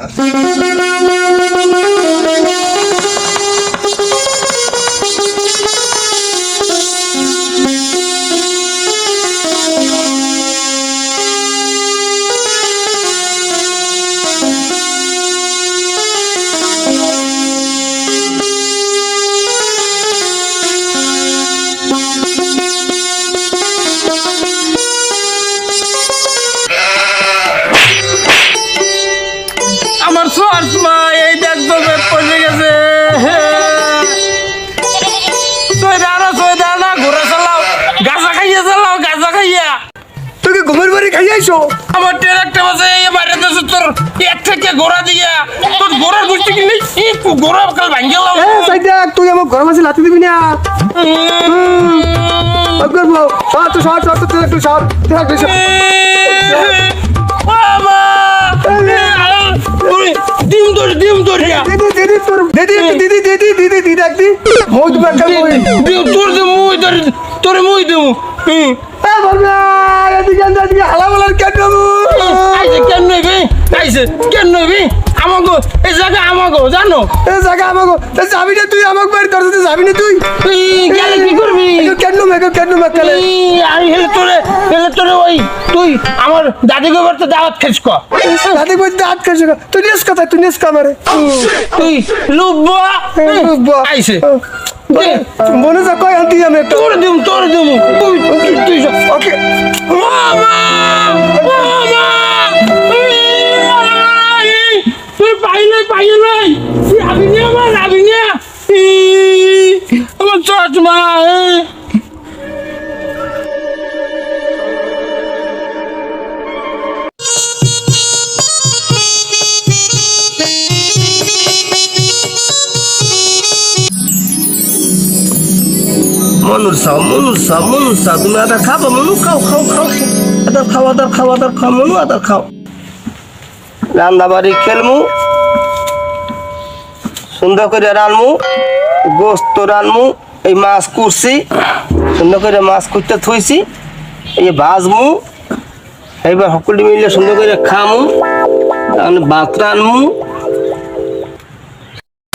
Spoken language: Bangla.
আমার খাই আইসো আমার ট্রাক্টর আছে এই বাইরে দেশে তোর এক থেকে ঘোড়া দিয়া। তোর ঘোড়ার গোষ্ঠী কিনে এই ঘোড়া কাল ভাঙ্গে গেলাম। এ সাইডা তুই আমার ঘর মাঝে লাথি দিবি না। সব করব সর তো সর সর তো একটু সর একটু সর। বাবা। ডিম ধরে ডিম ধরিয়া দিদি দিদি তোর দিদি দিদি দিদি দিদি দিদি বাকা মই তোর মুই তোর মুই দেবো। এ বলবে এদিকে এদিকে হালা বলার কেন আইসে কেন নইবি আইসে কেন নইবি আমাগো এই জায়গা আমাগো জানো? জায়গা তা যাবি না তুই বাড়ি তোর যাবি না তুই। গেলে কি করবি? কেন মেঘ কেন এই, আমি হেলে তোরে হেলে তোরে ওই তুই আমার দাদি গোবর তো দাওয়াত খেস ক। দাদি বই দাঁত কাছে তুই নিস কথা তুই নিস কামারে তুই লুব্বা। আইসে দে, মনে যা কয় আনতি আমি তোর দিম তোর দিম তুই তুই। ওকে মামা মামা তুই পাইলে পাইলে তুই আবি না আমার আবি না আমার চশমা মনুর চাও মনুর চাও মনুর চাও তুমি আদার খাব, মনু খাও খাও খাও। আদার খাও আদার খাও আদার খাও, মনু আদার খাও। রান্না বাড়ি খেলমু। সুন্দর করে রানমু গোস্ত রানমু এই মাছ কুরছি সুন্দর করে মাছ কুরতে থইছি। এই ভাজমু। এইবার সকলে মিলে সুন্দর করে খামু। ভাত রানমু